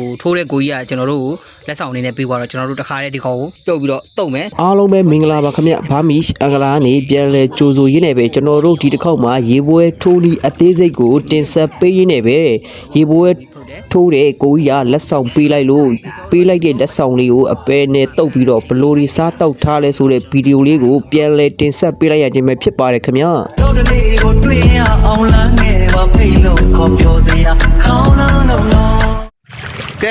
ဟိုထိုးတဲ့ကိုကြီးကကျွန်တော်တို့ကိုလက်ဆောင်အနေနဲ့ပေးသွားတော့ကျွန်တော်တို့တစ်ခါတည်းဒီကောင်ကိုပြုတ်ပြီးတော့တုတ်မယ်အားလုံးပဲမင်္ဂလာပါခင်ဗျဘာမီအင်္ဂလာနေပြန်လဲကြိုဆိုရင်းနဲ့ပဲကျွန်တော်တို့ဒီတစ်ခေါက်မှာရေပွဲထိုးလီအသေးစိတ်ကိုတင်ဆက်ပေးရင်းနဲ့ပဲရေပွဲထုတ်တယ်ထိုးတဲ့ကိုကြီးကလက်ဆောင်ပေးလိုက်လို့ပေးလိုက်တဲ့လက်ဆောင်လေးကိုအပဲနဲ့တုတ်ပြီးတော့ဘလိုဒီစားတောက်ထားလဲဆိုတဲ့ဗီဒီယိုလေးကိုပြန်လဲတင်ဆက်ပေးလိုက်ရခြင်းပဲဖြစ်ပါတယ်ခင်ဗျာတော့တလေးကိုတွေ့ရအောင်လမ်းငယ်ပါဖိတ်လို့ခေါ်ပြောစရာခေါင်းလုံးလုံးလုံး ကဲ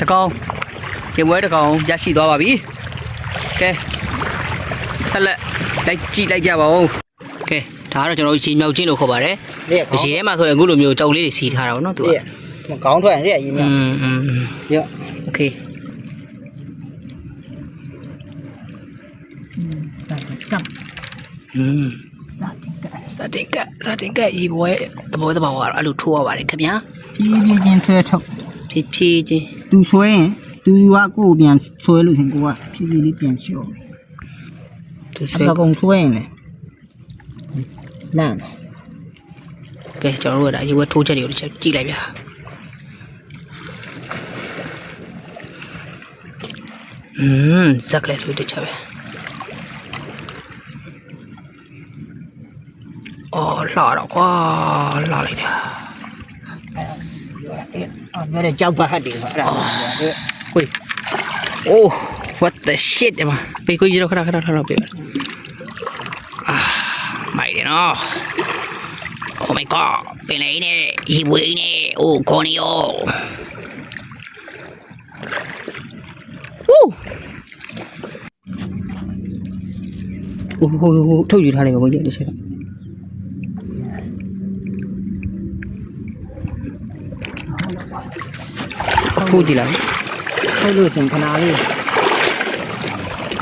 တကောင်ရင်ပွဲတကောင်ရရှိသွားပါပြီကဲဆက်လက်လိုက်ကြည့်လိုက်ကြပါဦးကဲဒါကတော့ကျွန်တော်တို့ရေမြောက်ချင်းလို့ခေါ်ပါတယ်ရေထဲမှာဆိုရင်အခုလိုမျိုးကြောက်လေးတွေစီထားတာပေါ့နော်သူကကောင်းထွက်ရတယ်ရေမြောက်อืมอืมရโอเคอืม စတင်ကတ်စတင်ကတ်ရေပွဲသဘောသဘောကတော့အဲ့လိုထိုးရပါတယ်ခင်ဗျာပြေးပြေးချင်းဆွဲထုတ်ဖြည်းဖြည်းချင်းသူဆွဲရင်သူကကိုယ်ပြန်ဆွဲလို့ရှင်ကိုကဖြည်းဖြည်းလေးပြန်လျှော့သူဆွဲအကောင်ဆွဲရင်လေလမ်းကဲကျွန်တော်တို့ကဒါရေပွဲထိုးချက်တွေကိုတစ်ချက်ကြည့်လိုက်ဗျာอืมสักเลยสุดจะไป အော်လှတော့ကွာလှလိုက်တာအော်ငါလည်းကြောက်ပါဟတ်တယ်အဲ့ဒါကိုယ် Oh what the shit အမပေးကိုကြီးတော့ခဏခဏလှတော့ပေးပါအာမိုက်တယ်နော် Oh my god ပင်လေးနဲ့ရေဝေးနဲ့ Oh ကိုနီယော Woo ဟိုဟိုထုတ်ယူထားလိုက်ပါကိုကြီးတစ်ချက်တော့ ထုတ်ကြည့်လိုက်ထုတ်လို့ရှင်ခဏလေး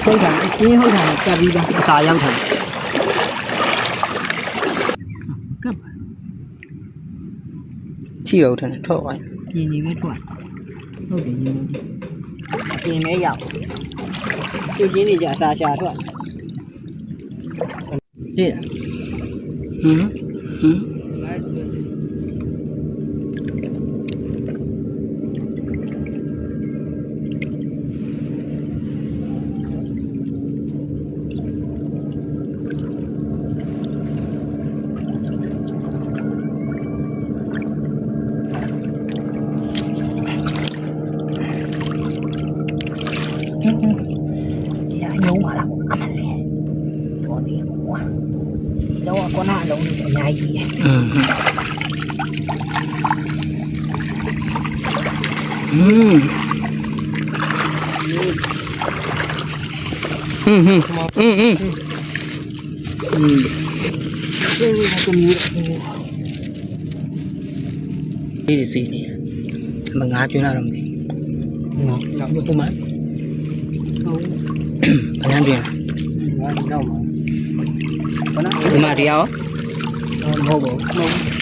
ထုတ်တာအချင်းဟုတ်တာနဲ့ကပ်ပြီးပါအစာရောက်တာကပ်ပါကြည့်တော့ထန်ထုတ်ပါပြင်နေပဲထွက်ဟုတ်တယ်ပြင်နေရောက်သူချင်းတွေကြအစာရှာထွက်ကြည့်ဟမ်ဟမ် Mm. Mm-hmm. Mm-hmm. Ini di sini. Mengacu dalam sini. Nah, itu mah. Kenapa dia? Kenapa dia? Kenapa dia? Kenapa dia?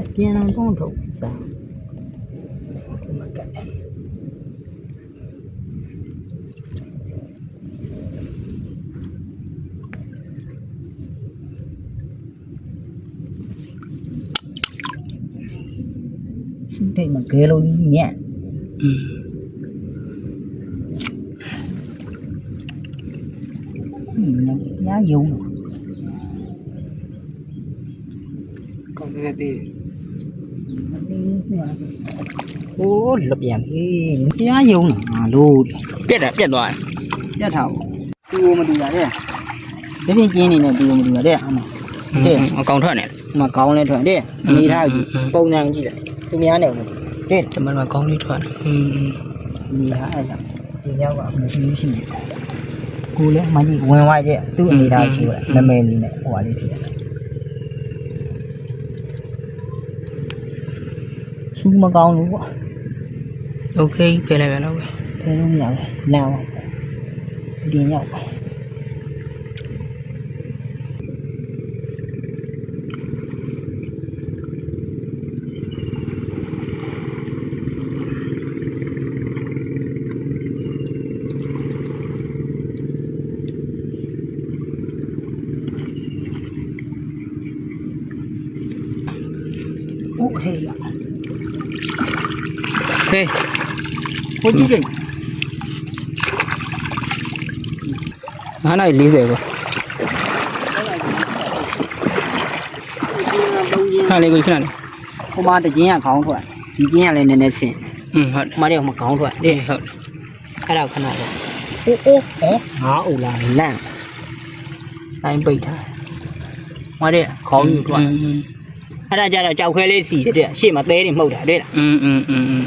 အပြင်အောင်တုံးထုတ်စားဒီမှာကတ်တယ်စိတ်မကဲလို့ညံ့ gì nó giá dụng còn cái này đi. ပြန်အောင်ဆုံးထုတ်စားဒီမှာကဲဒီမှာကဲလို့ညံ့ อืม ညညာယုံ ကောင်းနေသေး မသိဘူးကွာဟိုးလပြန်ဟေးညယုံငါလို့ ပြက်တာပြက်သွားတယ် ပြတ်ထားဘူးသူ့ကိုမတူရတဲ့ဒီပြင်ကျင်းနေနဲ့သူ့ကိုမတူရတဲ့အမ อืมအကောင်ထွက်နေ မကောင်းလဲထွက်တဲ့အနေထားကြီးပုံစံကြည့်လိုက်သူများနဲ့ဘူးတဲ့ ဒီမှာမှာကောင်းလေးထွက်နေอืม အနေထားအဲ့ဒါဒီရောက်ကအမှုရှိရှိနေ ဟ ကိုလည်းမကြီးဝင်သွားတဲ့သူ့အနေထားကြည့်ပါနမဲလေးနဲ့ဟိုပါလေးဖြစ်တယ် xuống mà con luôn quá ok về lại về đâu rồi về luôn nhậu nào. Đi nhậu. Cụ thể ကဲဟုတ်ကြည့်တယ်9နိုင်40ကိုခဏလေးကိုခဏလေးဟိုမှာတခြင်းကခေါင်းထွက်ဒီခြင်းကလည်းနည်းနည်းဆင်းอืมဟုတ်ဟိုမှာတော့ဟိုမှာခေါင်းထွက်အေးဟုတ်အဲ့ဒါခဏလေးအိုးအိုးဟောငါအိုလာလန့်တိုင်းပိတ်ထားဟိုမှာတဲ့ခေါင်းယူထွက် အဲ့ဒါကြတော့ကြောက်ခဲလေးစီတဲ့ရှေ့မှာသဲတွေမှုတ်တာတဲ့လား อืมอืมอืมอืม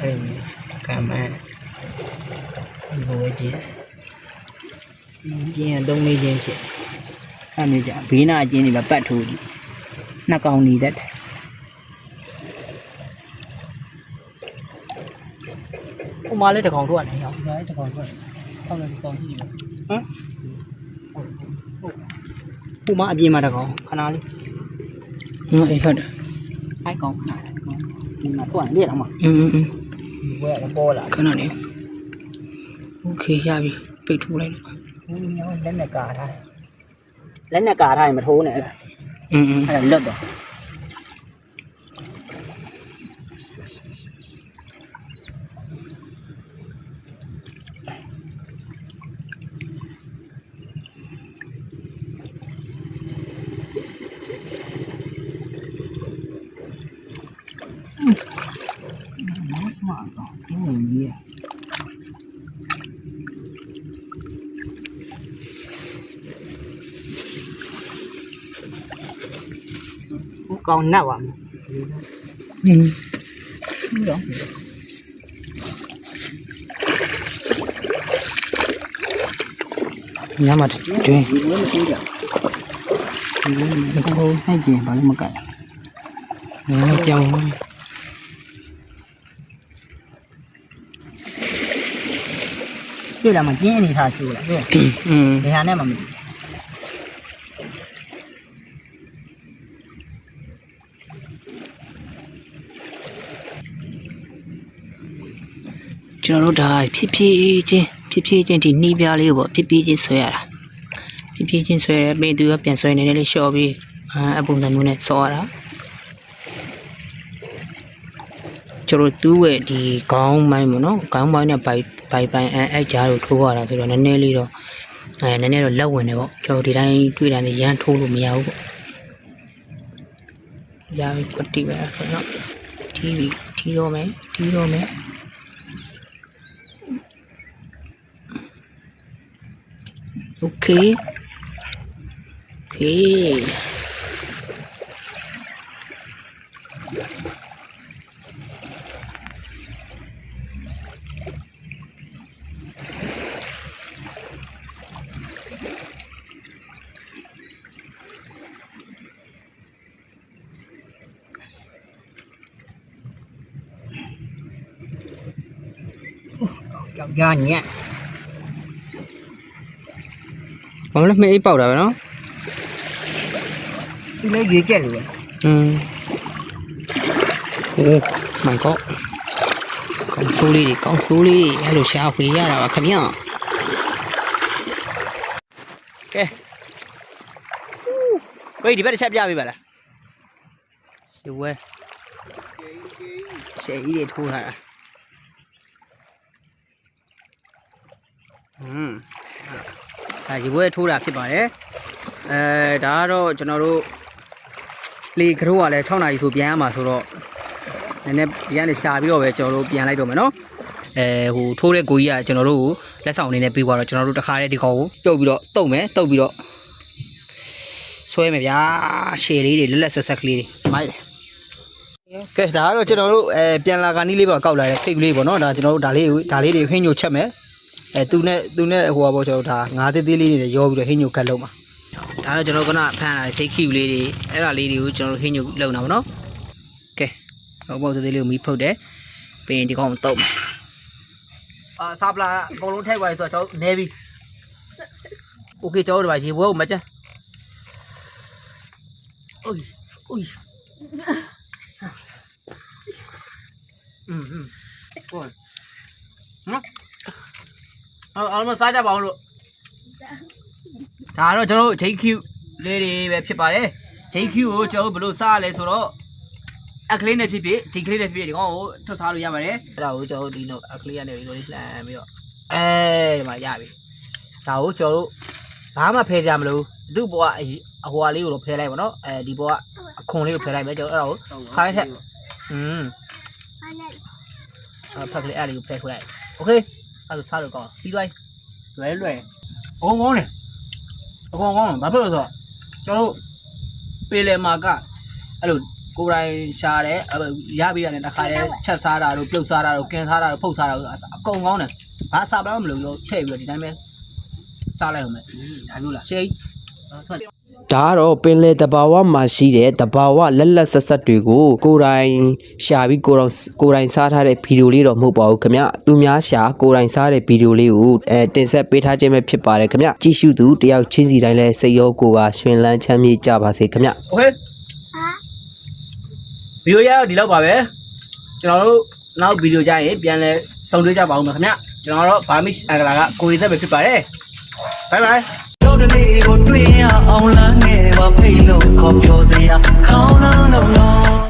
အဲ့ကမ္မဘိုးကြီးကျင်းတုံးလေးချင်းဖြစ်အဲ့မျိုးကြဘေးနာအကျင်းတွေပဲပတ်ထိုးကြည့်နှစ်ကောင်နေတတ်တယ်ဟိုမှာလည်းတကောင်ထွက်နေရောဒီမှာလည်းတကောင်ထွက်ဟုတ်တယ်ဒီကောင်ကြည့်ဟမ်ဟိုမှာအပြင်မှာတကောင်ခဏလေး ဟုတ်အေးဟုတ်တယ် အဲ့ကောင်ခဏလေးဒီမှာထွက်နေတယ်မှာ อืมอืมอืม ဘွဲလည်းပေါ်လာ ခဏလေးโอเคရပြီပိတ်ထိုးလိုက်လို့ ဒီမျိုးလက်နဲ့ကာထားတယ်လက်နဲ့ကာထားရင်မထိုးနဲ့အဲ့ဒါ อืมอืม အဲ့ဒါလွတ်တော့ còn có cái người con nào ạ ừ. Đó. nhà mà chuyện Hai chuyện phải một cái nó trâu တွေ့လာမှကျင်းအနေထားရှိလာတွေ့อืมနေရာနဲ့မှမကြည့်ကျွန်တော်တို့ဒါဖြည်းဖြည်းချင်းဖြည်းဖြည်းချင်းဒီနှီးပြားလေးကိုပေါ့ဖြည်းဖြည်းချင်းဆွဲရတာဖြည်းဖြည်းချင်းဆွဲရပင်သူကပြန်ဆွဲနေတယ်လေလျှော့ပြီးအပုံစံမျိုးနဲ့စောရတာ ကျွန်တော်တူးရဲ့ဒီခေါင်းပိုင်းပေါ့နော်ခေါင်းပိုင်းနဲ့ဘိုက်ဘိုက်ပိုင်းအဲအဲ့ကြားကိုထိုးရတာဆိုတော့နည်းနည်းလေးတော့အဲနည်းနည်းတော့လက်ဝင်တယ်ပေါ့ကျွန်တော်ဒီတိုင်းတွေ့တာနဲ့ရမ်းထိုးလို့မရဘူးပေါ့ရပြီပတိပဲဆိုတော့တီးပြီးတီးတော့မယ်တီးတော့မယ် Okay. Okay. ယော က်ျားညက် ဘာလို့လဲမအေးပေါက်တာပဲနော် ဒီလေးရွေးကြက်လို့ อืมโอ้ my god ကောင်းဆိုးလေးတွေကောင်းဆိုးလေးတွေအဲ့လိုရှာဖွေရတာပါခင်ဗျကဲဝေးဒီဘက်တစ်ချက်ပြပေးပါလားရှဝဲရှေးကြီးတွေထိုးထားတာ อืมဒါဒီဘွဲထိုးတာဖြစ်ပါတယ်အဲဒါကတော့ကျွန်တော်တို့လေကရိုးကလည်း6နာရီဆိုပြန်ရမှာဆိုတော့နည်းနည်းဒီကနေရှာပြီးတော့ပဲကျွန်တော်တို့ပြန်လိုက်တော့မယ်နော်အဲဟိုထိုးတဲ့ကိုကြီးကကျွန်တော်တို့ကိုလက်ဆောင်အနေနဲ့ပေးသွားတော့ကျွန်တော်တို့တစ်ခါတည်းဒီခေါကိုပြုတ်ပြီးတော့တုတ်မယ်တုတ်ပြီးတော့ဆွဲမယ်ဗျာရှည်လေးတွေလက်လက်ဆက်ဆက်ကလေးတွေမိုက်ကဲဒါကတော့ကျွန်တော်တို့အဲပြန်လာကနီးလေးပါကောက်လာတဲ့ဖိတ်ကလေးပေါ့နော်ဒါကျွန်တော်တို့ဒါလေးကိုဒါလေးတွေဟင်းညိုချက်မယ် အဲသူနဲ့သူနဲ့ဟိုပါပေါ့ကျွန်တော်ဒါငါးသေးသေးလေးတွေရောပြီးတော့ဟင်းညိုကတ်လုံးမှာ ဒါတော့ကျွန်တော်ကနဖန်လာချိတ်ကျူလေးတွေအဲ့ဒါလေးတွေကိုကျွန်တော်ဟင်းညုလုံတာဗောနော်ကဲဟောပေါ့သေးသေးလေးကိုမီးဖုတ်တယ်ပြီးရင်ဒီကောင်တုံးမယ်အာဆာပလာအကုန်လုံးထည့်သွားပြီဆိုတော့ကျွန်တော်နေပြီโอเคကျွန်တော်တို့ဒီမှာရေပွဲကိုမကြမ်းအိုးအိုးอืมอืมโอ้ยနော် เอาเอามาစားကြပါအောင်လို့ ဒါတော့ကျွန်တော်တို့ JQ လေးတွေပဲဖြစ်ပါတယ် JQ ကိုကျွန်တော်တို့ဘယ်လိုစားရလဲဆိုတော့အခလေးနဲ့ဖြစ်ဖြစ် JQ လေးနဲ့ဖြစ်ဖြစ်ဒီကောင်ကိုထွတ်စားလို့ရပါတယ်အဲ့ဒါကိုကျွန်တော်တို့ဒီလိုအခလေးကနေဒီလိုလေးလှန်ပြီးတော့အဲဒီမှာရပြီဒါကိုကျွန်တော်တို့ဘာမှဖယ်ကြမလို့သူ့ဘောကအအဟွာလေးကိုတော့ဖယ်လိုက်ပါတော့အဲဒီဘောကအခွန်လေးကိုဖယ်လိုက်မယ်ကျွန်တော်အဲ့ဒါကိုခိုင်းထက်อืมအဖက်ကလေးအဲ့ဒါလေးကိုဖယ်ခွလိုက်โอเค အဲ့ဒါစားလို့ကောင်းပြီးသွားလွယ်လွယ်အုံကောင်းတယ်အကောင်ကောင်းဘာဖြစ်လို့ဆိုတော့ကျွန်တော်တို့ပေလယ်မှာကအဲ့လိုကိုယ်တိုင်ရှားတယ်အဲ့လိုရပြီးရတယ်တစ်ခါတည်းချက်စားတာတို့ပြုတ်စားတာတို့ကင်စားတာတို့ဖုတ်စားတာတို့အကောင်ကောင်းတယ်ဘာစားပလားမလို့ရောထည့်ပြီးတော့ဒီတိုင်းပဲစားလိုက်အောင်မယ်ဒါမျိုးလားရှေးထွက် ဒါကတော့ပင်လယ်တဘာဝမှာရှိတဲ့တဘာဝလက်လက်ဆက်ဆက်တွေကိုကိုယ်တိုင်ရှာပြီးကိုယ်တော်ကိုယ်တိုင်စားထားတဲ့ဗီဒီယိုလေးတော့မဟုတ်ပါဘူးခင်ဗျသူများရှာကိုယ်တိုင်စားတဲ့ဗီဒီယိုလေးကိုအဲတင်ဆက်ပေးထားခြင်းပဲဖြစ်ပါတယ်ခင်ဗျကြည့်ရှုသူတယောက်ချင်းစီတိုင်းလဲစိတ်ရောကိုယ်ပါရှင်လန်းချမ်းမြေ့ကြပါစေခင်ဗျ โอเคဗီဒီယိုရတော့ဒီလောက်ပါပဲကျွန်တော်တို့နောက်ဗီဒီယိုကြရင်ပြန်လဲဆုံတွေ့ကြပါဦးမယ်ခင်ဗျကျွန်တော်တို့ဘာမစ်အကလာကကိုရီဆက်ပဲဖြစ်ပါတယ်ဘိုင်ဘိုင် တို့တလေးကိုတွေ့ရအောင်လမ်းငယ်ပါဖိတ်လို့ခေါ်ပြောစရာခေါင်းလုံးလုံးလုံး